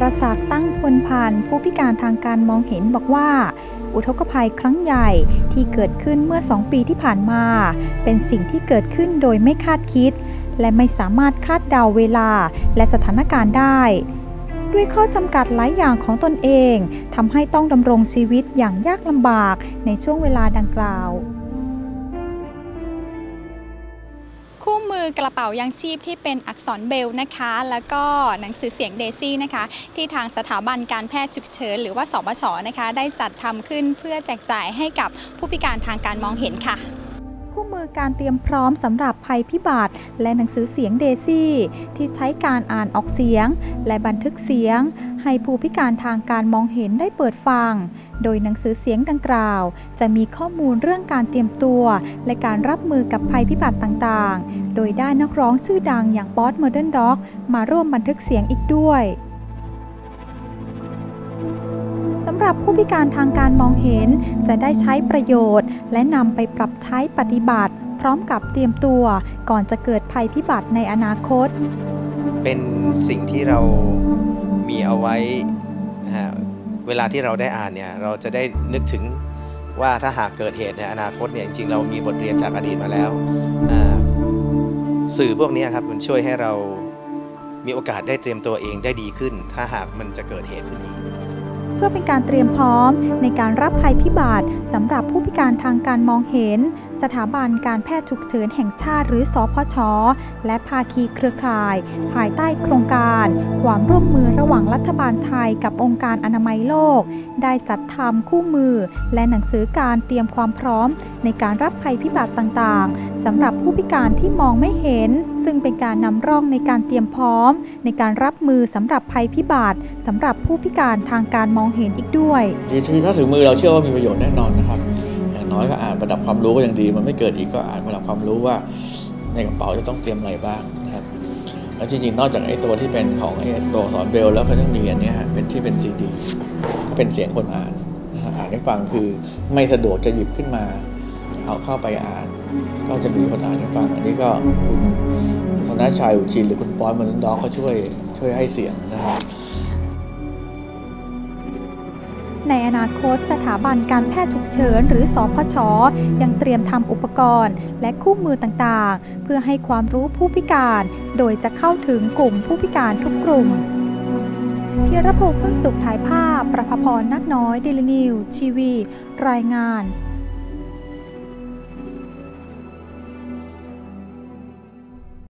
รศักดิ์ตั้งพลพันธ์ผู้พิการทางการมองเห็นบอกว่า อุทกภัยครั้งใหญ่ที่เกิดขึ้นเมื่อ 2 ปีที่ผ่านมา เป็นสิ่งที่เกิดขึ้นโดยไม่คาดคิด และไม่สามารถคาดเดาเวลาและสถานการณ์ได้ ด้วยข้อจำกัดหลายอย่างของตนเองทำให้ต้องดำรงชีวิตอย่างยากลำบากในช่วงเวลาดังกล่าว คู่มือกระเป๋ายังชีพที่เป็นอักษรเบลนะคะ แล้วก็หนังสือเสียงเดซี่นะคะ ที่ทางสถาบันการแพทย์ฉุกเฉินหรือว่าสบชนะคะ ได้จัดทำขึ้นเพื่อแจกจ่ายให้กับผู้พิการทางการมองเห็นค่ะ คู่มือการเตรียมพร้อมสำหรับภัยพิบัติและหนังสือเสียงเดซี่ ที่ใช้การอ่านออกเสียง และบันทึกเสียง ให้ผู้พิการทางการมองเห็นได้เปิดฟัง โดยหนังสือเสียงดังกล่าว จะมีข้อมูลเรื่องการเตรียมตัว และการรับมือกับภัยพิบัติต่างๆ โดยได้นักร้องชื่อดังอย่างป๊อตเมอร์เดนด็อกมาร่วมบันทึกเสียงอีกด้วย หรับผู้พิการทางการมองเห็น จะได้ใช้ประโยชน์ และนำไปปรับใช้ปฏิบัติ พร้อมกับเตรียมตัว ก่อนจะเกิดภัยพิบัติในอนาคต เป็นสิ่งที่เรามีเอาไว้นะฮะเวลาที่เราได้อ่านเนี่ยเราจะได้นึกถึงว่าถ้าหากเกิดเหตุในอนาคตเนี่ยจริงๆเรามีบทเรียนจากอดีตมาแล้ว สื่อพวกนี้ครับมันช่วยให้เรามีโอกาสได้เตรียมตัวเองได้ดีขึ้น ถ้าหากมันจะเกิดเหตุขึ้นอีก พื่อเป็นการเตรียมพร้อมในการรับภัยพิบัติสำหรับผู้พิการทางการมองเห็น สถาบันการแพทย์ฉุกเฉินแห่งชาติหรือสพช และภาคีเครือข่าย ภายใต้โครงการ ความร่วมมือระหว่างรัฐบาลไทยกับองค์การอนามัยโลก ได้จัดทำคู่มือ และหนังสือการเตรียมความพร้อม ในการรับภัยพิบัติต่างๆสำหรับผู้พิการที่มองไม่เห็น ซึ่งเป็นการนำร่องในการเตรียมพร้อม ในการรับมือสำหรับภัยพิบัติสำหรับผู้พิการทางการมองเห็นอีกด้วยคือถ้าถึงมือเราเชื่อว่ามีประโยชน์แน่นอนนะ น้อยก็อ่านประดับความรู้ก็ยังดี มันไม่เกิดอีกก็อ่านประดับความรู้ว่า ในกระเป๋าจะต้องเตรียมอะไรบ้างนะครับแล้วจริงๆนอกจากไอ้ตัวที่เป็นของไอ้ตัวสอักษรเบลแล้วก็ต้องมีอันนี้เป็นที่เป็นซีดีก็เป็นเสียงคนอ่านอ่านให้ฟังคือไม่สะดวกจะหยิบขึ้นมา เอาเข้าไปอ่าน ก็จะมีคนอ่านให้ฟัง อันนี้ก็คุณธนชัยอุชินหรือคุณปอยมันด็อกก็ช่วยช่วยให้เสียงนะครับ ในอนาคตสถาบันการแพทย์ฉุกเฉิน หรือสพชยังเตรียมทำอุปกรณ์ และคู่มือต่างๆ เพื่อให้ความรู้ผู้พิการ โดยจะเข้าถึงกลุ่มผู้พิการทุกกลุ่มเทียรพงษ์พึ่งสุขถ่ายภาพ ประภพรนักน้อยเดลินิวทีวี รายงาน